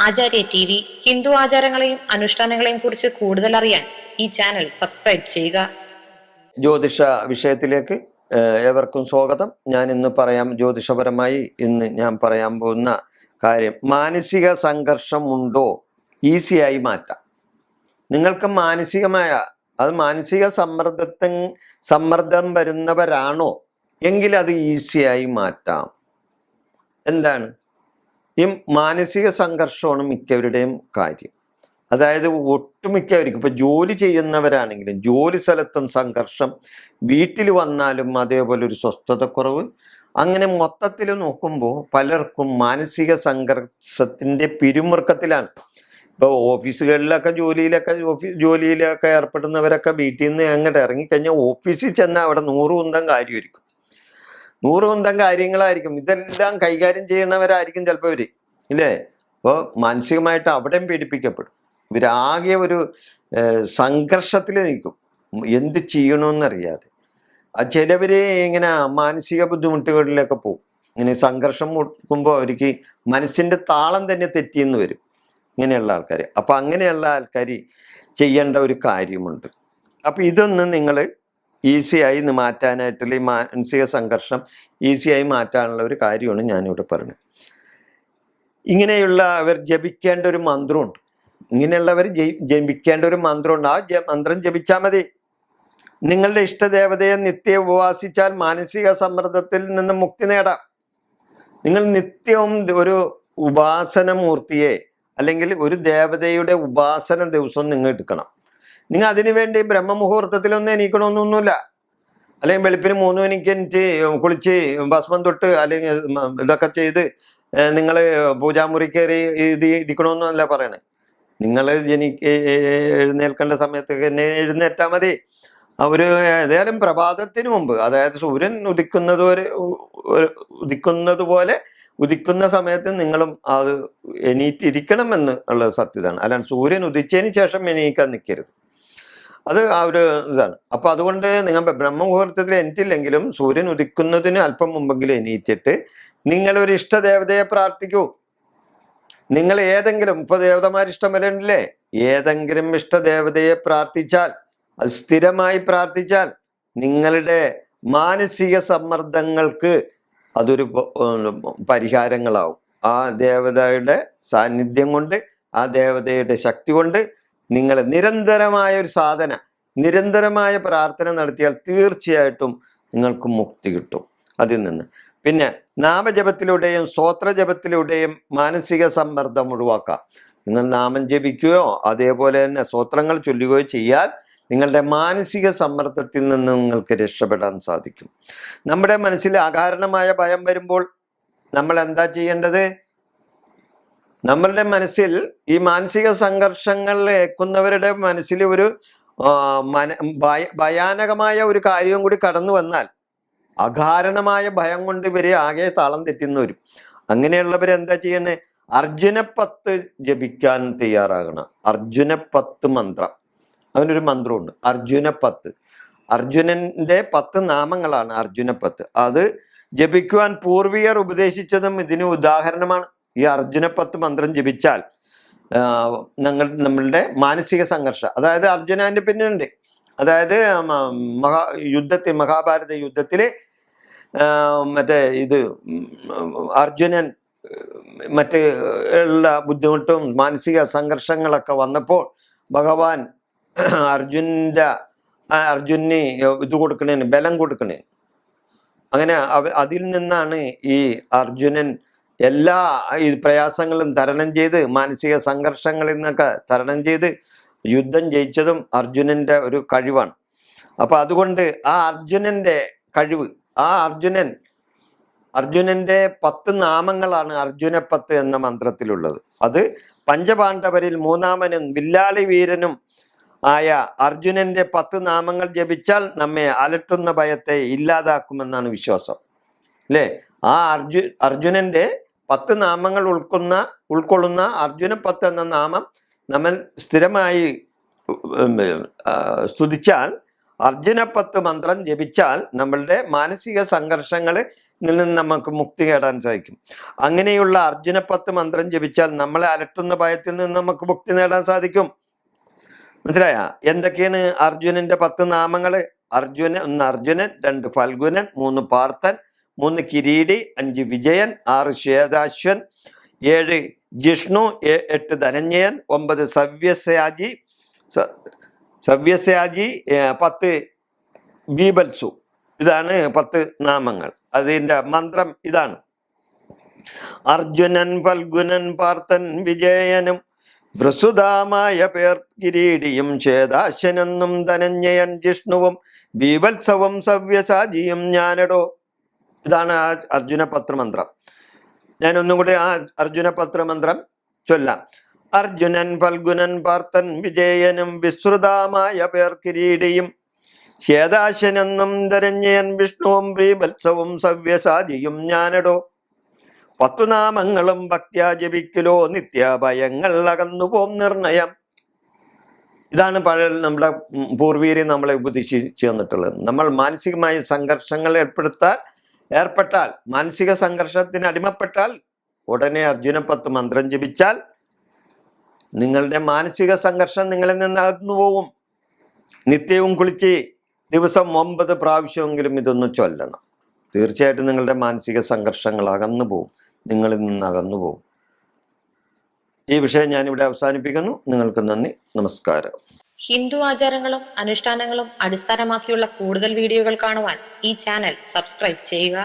ആചാര്യ T V Hindu ആചാരങ്ങളെയും അനുഷ്ഠാനങ്ങളെയും കുറിച്ച് കൂടുതൽ അറിയാൻ ഈ ചാനൽ സബ്സ്ക്രൈബ് ചെയ്യുക. ജ്യോതിഷ വിഷയത്തിലേക്ക് ഏവർക്കും സ്വാഗതം. ഞാൻ ഇന്ന് പറയാം ജ്യോതിഷപരമായി ഇന്ന് ഞാൻ പറയാൻ പോകുന്ന കാര്യം മാനസിക സംഘർഷം ഉണ്ടോ? ഈസിയായി മാറ്റാം. നിങ്ങൾക്ക് മാനസികമായ അത് മാനസിക സമ്മർദ്ദത്തി സമ്മർദ്ദം വരുന്നവരാണോ? എങ്കിൽ അത് ഈസിയായി മാറ്റാം. എന്താണ്? ഈ മാനസിക സംഘർഷമാണ് മിക്കവരുടെയും കാര്യം. അതായത് ഒട്ടുമിക്കവർക്കും ഇപ്പൊ ജോലി ചെയ്യുന്നവരാണെങ്കിലും ജോലി സ്ഥലത്തും സംഘർഷം വീട്ടിൽ വന്നാലും അതേപോലെ ഒരു സ്വസ്ഥതക്കുറവ്. അങ്ങനെ മൊത്തത്തിൽ നോക്കുമ്പോൾ പലർക്കും മാനസിക സംഘർഷത്തിന്റെ പിരിമുറുക്കത്തിലാണ്. ഇപ്പോൾ ഓഫീസുകളിലൊക്കെ ജോലിയിലൊക്കെ ഓഫീസ് ജോലിയിലൊക്കെ ഏർപ്പെടുന്നവരൊക്കെ വീട്ടിൽ നിന്ന് അങ്ങോട്ട് ഇറങ്ങിക്കഴിഞ്ഞാൽ ഓഫീസിൽ ചെന്നാൽ അവിടെ നൂറ് കുന്തം കാര്യമായിരിക്കും. നൂറ് കുന്തം കാര്യങ്ങളായിരിക്കും. ഇതെല്ലാം കൈകാര്യം ചെയ്യുന്നവരായിരിക്കും ചിലപ്പോൾ ഇവർ. ഇല്ലേ? അപ്പോൾ മാനസികമായിട്ട് അവിടെയും പീഡിപ്പിക്കപ്പെടും. ഇവരാകെ ഒരു സംഘർഷത്തിൽ നിൽക്കും. എന്ത് ചെയ്യണമെന്നറിയാതെ ആ ചിലവര് ഇങ്ങനെ മാനസിക ബുദ്ധിമുട്ടുകളിലൊക്കെ പോകും. ഇങ്ങനെ സംഘർഷം മുട്ടുമ്പോൾ അവർക്ക് മനസ്സിന്റെ താളം തന്നെ തെറ്റിയെന്ന് വരും. ഇങ്ങനെയുള്ള ആൾക്കാർ അപ്പോൾ അങ്ങനെയുള്ള ആൾക്കാർ ചെയ്യേണ്ട ഒരു കാര്യമുണ്ട്. അപ്പൊ ഇതൊന്ന് നിങ്ങൾ ഈസിയായി മാറ്റാനായിട്ടുള്ള ഈ മാനസിക സംഘർഷം ഈസിയായി മാറ്റാനുള്ള ഒരു കാര്യമാണ് ഞാനിവിടെ പറഞ്ഞത്. ഇങ്ങനെയുള്ള അവർ ജപിക്കേണ്ട ഒരു മന്ത്രമുണ്ട്. ഇങ്ങനെയുള്ളവർ ജപിക്കേണ്ട ഒരു മന്ത്രമുണ്ട്. ആ മന്ത്രം ജപിച്ചാൽ മതി. നിങ്ങളുടെ ഇഷ്ടദേവതയെ നിത്യം ഉപവാസിച്ചാൽ മാനസിക സമ്മർദ്ദത്തിൽ നിന്ന് മുക്തി നേടാം. നിങ്ങൾ നിത്യവും ഒരു ഉപാസന മൂർത്തിയെ അല്ലെങ്കിൽ ഒരു ദേവതയുടെ ഉപാസന ദിവസം നിങ്ങൾ എടുക്കണം. നിങ്ങൾ അതിനു വേണ്ടി ബ്രഹ്മമുഹൂർത്തത്തിലൊന്നും എണീക്കണമെന്നൊന്നുമില്ല അല്ലെങ്കിൽ വെളുപ്പിന് മൂന്ന് മണിക്ക് എനിക്ക് കുളിച്ച് ഭസ്മം തൊട്ട് അല്ലെങ്കിൽ ഇതൊക്കെ ചെയ്ത് നിങ്ങൾ പൂജാമുറി കയറി ഇത് ഇരിക്കണമെന്നല്ല പറയണേ. നിങ്ങൾ എനിക്ക് എഴുന്നേൽക്കേണ്ട സമയത്ത് എന്നെ എഴുന്നേറ്റാൽ മതി. ഒരു ഏതായാലും പ്രഭാതത്തിന് മുമ്പ് അതായത് സൂര്യൻ ഉദിക്കുന്നത് വരെ ഉദിക്കുന്നത് പോലെ ഉദിക്കുന്ന സമയത്ത് നിങ്ങളും അത് എണീറ്റിരിക്കണമെന്ന് ഉള്ള സത്യതാണ്. അല്ലാണ്ട് സൂര്യൻ ഉദിച്ചതിന് ശേഷം എണീക്കാൻ നിൽക്കരുത് അത് ആ ഒരു ഇതാണ്. അപ്പൊ അതുകൊണ്ട് നിങ്ങൾ ബ്രഹ്മമുഹൂർത്തത്തിൽ എനിക്കില്ലെങ്കിലും സൂര്യൻ ഉദിക്കുന്നതിന് അല്പം മുമ്പെങ്കിലും എണീറ്റിട്ട് നിങ്ങൾ ഒരു ഇഷ്ടദേവതയെ പ്രാർത്ഥിക്കൂ. നിങ്ങൾ ഏതെങ്കിലും ഇപ്പൊ ദേവതമാർ ഇഷ്ടം വരണ്ടില്ലേ ഏതെങ്കിലും ഇഷ്ടദേവതയെ പ്രാർത്ഥിച്ചാൽ അത് സ്ഥിരമായി പ്രാർത്ഥിച്ചാൽ നിങ്ങളുടെ മാനസിക സമ്മർദ്ദങ്ങൾക്ക് അതൊരു പരിഹാരങ്ങളാവും. ആ ദേവതയുടെ സാന്നിധ്യം കൊണ്ട് ആ ദേവതയുടെ ശക്തി കൊണ്ട് നിങ്ങൾ നിരന്തരമായ ഒരു സാധന നിരന്തരമായ പ്രാർത്ഥന നടത്തിയാൽ തീർച്ചയായിട്ടും നിങ്ങൾക്ക് മുക്തി കിട്ടും അതിൽ നിന്ന്. പിന്നെ നാമജപത്തിലൂടെയും സ്തോത്രജപത്തിലൂടെയും മാനസിക സമ്മർദ്ദം ഒഴിവാക്കാം. നിങ്ങൾ നാമം ജപിക്കുകയോ അതേപോലെ തന്നെ സ്തോത്രങ്ങൾ ചൊല്ലുകയോ ചെയ്യാൽ നിങ്ങളുടെ മാനസിക സമ്മർദ്ദത്തിൽ നിന്ന് നിങ്ങൾക്ക് രക്ഷപ്പെടാൻ സാധിക്കും. നമ്മുടെ മനസ്സിൽ അകാരണമായ ഭയം വരുമ്പോൾ നമ്മൾ എന്താ ചെയ്യേണ്ടത്? നമ്മളുടെ മനസ്സിൽ ഈ മാനസിക സംഘർഷങ്ങൾ ഏക്കുന്നവരുടെ മനസ്സിൽ ഒരു മന ഭയാനകമായ ഒരു കാര്യവും കൂടി കടന്നു വന്നാൽ അകാരണമായ ഭയം കൊണ്ട് ഇവരെ ആകെ താളം തെറ്റുന്നവരും അങ്ങനെയുള്ളവർ എന്താ ചെയ്യണേ അർജുനപ്പത്ത് ജപിക്കാൻ തയ്യാറാകണം. അർജുനപ്പത്ത് മന്ത്രം. അങ്ങനൊരു മന്ത്രമുണ്ട് അർജുനപ്പത്ത് അർജുനന്റെ പത്ത് നാമങ്ങളാണ് അർജുനപ്പത്ത് അത് ജപിക്കുവാൻ പൂർവികർ ഉപദേശിച്ചതും ഇതിന് ഉദാഹരണമാണ്. ഈ അർജുനപ്പത്ത് മന്ത്രം ജപിച്ചാൽ ഞങ്ങൾ നമ്മളുടെ മാനസിക സംഘർഷം. അതായത് അർജുനന്റെ പിന്നിലുണ്ട്. അതായത് മഹാ യുദ്ധത്തിൽ മഹാഭാരത യുദ്ധത്തിൽ ആ, മറ്റേ ഇത് അർജുനൻ മറ്റ് ഉള്ള ബുദ്ധിമുട്ടും മാനസിക സംഘർഷങ്ങളൊക്കെ വന്നപ്പോൾ ഭഗവാൻ അർജുന്റെ അർജുനെ ഇത് കൊടുക്കണേന് ബലം കൊടുക്കണേന്. അങ്ങനെ അതിൽ നിന്നാണ് ഈ അർജുനൻ എല്ലാ ഈ പ്രയാസങ്ങളും തരണം ചെയ്ത് മാനസിക സംഘർഷങ്ങളിൽ നിന്നൊക്കെ തരണം ചെയ്ത് യുദ്ധം ജയിച്ചതും അർജുനന്റെ ഒരു കഴിവാണ്. അപ്പോൾ അതുകൊണ്ട് ആ അർജുനന്റെ കഴിവ് ആ അർജുനൻ അർജുനന്റെ പത്ത് നാമങ്ങളാണ് അർജുനപ്പത്ത് എന്ന മന്ത്രത്തിലുള്ളത്. അത് പഞ്ചപാണ്ഡവരിൽ മൂന്നാമനും വില്ലാളി വീരനും ആയ അർജുനന്റെ പത്ത് നാമങ്ങൾ ജപിച്ചാൽ നമ്മെ അലട്ടുന്ന ഭയത്തെ ഇല്ലാതാക്കുമെന്നാണ് വിശ്വാസം. അല്ലേ? ആ അർജു അർജുനന്റെ പത്ത് നാമങ്ങൾ ഉൾക്കുന്ന ഉൾക്കൊള്ളുന്ന അർജുന പത്ത് എന്ന നാമം നമ്മൾ സ്ഥിരമായി സ്തുതിച്ചാൽ അർജുന പത്ത് മന്ത്രം ജപിച്ചാൽ നമ്മളുടെ മാനസിക സംഘർഷങ്ങളിൽ നിന്ന് നമുക്ക് മുക്തി നേടാൻ സാധിക്കും. അങ്ങനെയുള്ള അർജുന പത്ത് മന്ത്രം ജപിച്ചാൽ നമ്മളെ അലട്ടുന്ന ഭയത്തിൽ നിന്ന് നമുക്ക് മുക്തി നേടാൻ സാധിക്കും. മനസ്സിലായ? എന്തൊക്കെയാണ് അർജുനന്റെ പത്ത് നാമങ്ങൾ? അർജുനൻ ഒന്ന് അർജുനൻ രണ്ട് ഫൽഗുനൻ മൂന്ന് പാർത്ഥൻ മൂന്ന് കിരീടി അഞ്ച് വിജയൻ ആറ് ശ്വേതാശ്വൻ ഏഴ് ജിഷ്ണു എട്ട് ധനഞ്ജയൻ ഒമ്പത് സവ്യസയാജി സവ്യസയാജി പത്ത് ബീബൽസു. ഇതാണ് പത്ത് നാമങ്ങൾ. അതിന്റെ മന്ത്രം ഇതാണ്. അർജുനൻ ഫൽഗുനൻ പാർത്ഥൻ വിജയനും ഭ്രസുതാമായ പേർ കിരീടിയും ചേതാശനെന്നും ധനഞ്ജയൻ ജിഷ്ണുവും ബീബത്സവും സവ്യസാജിയും ഞാനടോ ഇതാണ് ആ അർജുന പത്രമന്ത്രം. ഞാൻ ഒന്നും കൂടി ആ അർജുന പത്രമന്ത്രം ചൊല്ലാം. അർജുനൻ ഫൽഗുനൻ പാർത്ഥൻ വിജയനും വിശ്രുതമായ പേർ കിരീടിയും ശ്വേതാശനെന്നും ധരഞ്ജയൻ വിഷ്ണുവും പ്രീവത്സവും സവ്യസാജിയും ഞാനടോ. പത്തു നാമങ്ങളും ഭക്ത്യാ ജപിക്കലോ നിത്യഭയങ്ങൾ അകന്നുപോം നിർണയം. ഇതാണ് പഴയ നമ്മുടെ പൂർവീരെ നമ്മളെ ഉപദേശിച്ചു തന്നിട്ടുള്ളത്. നമ്മൾ മാനസികമായ സംഘർഷങ്ങൾ ഏർപ്പെടുത്താൻ ഏർപ്പെട്ടാൽ മാനസിക സംഘർഷത്തിന് അടിമപ്പെട്ടാൽ ഉടനെ അർജുന പത്ത് മന്ത്രം ജപിച്ചാൽ നിങ്ങളുടെ മാനസിക സംഘർഷം നിങ്ങളിൽ നിന്ന് അകന്നു പോകും. നിത്യവും കുളിച്ച് ദിവസം ഒമ്പത് പ്രാവശ്യമെങ്കിലും ഇതൊന്ന് ചൊല്ലണം. തീർച്ചയായിട്ടും നിങ്ങളുടെ മാനസിക സംഘർഷങ്ങൾ അകന്നു പോകും. നിങ്ങളിൽ നിന്ന് അകന്നു പോകും. ഈ വിഷയം ഞാനിവിടെ അവസാനിപ്പിക്കുന്നു. നിങ്ങൾക്ക് നന്ദി. നമസ്കാരം. ഹിന്ദു ആചാരങ്ങളും അനുഷ്ഠാനങ്ങളും അടിസ്ഥാനമാക്കിയുള്ള കൂടുതൽ വീഡിയോകൾ കാണുവാൻ ഈ ചാനൽ സബ്സ്ക്രൈബ് ചെയ്യുക.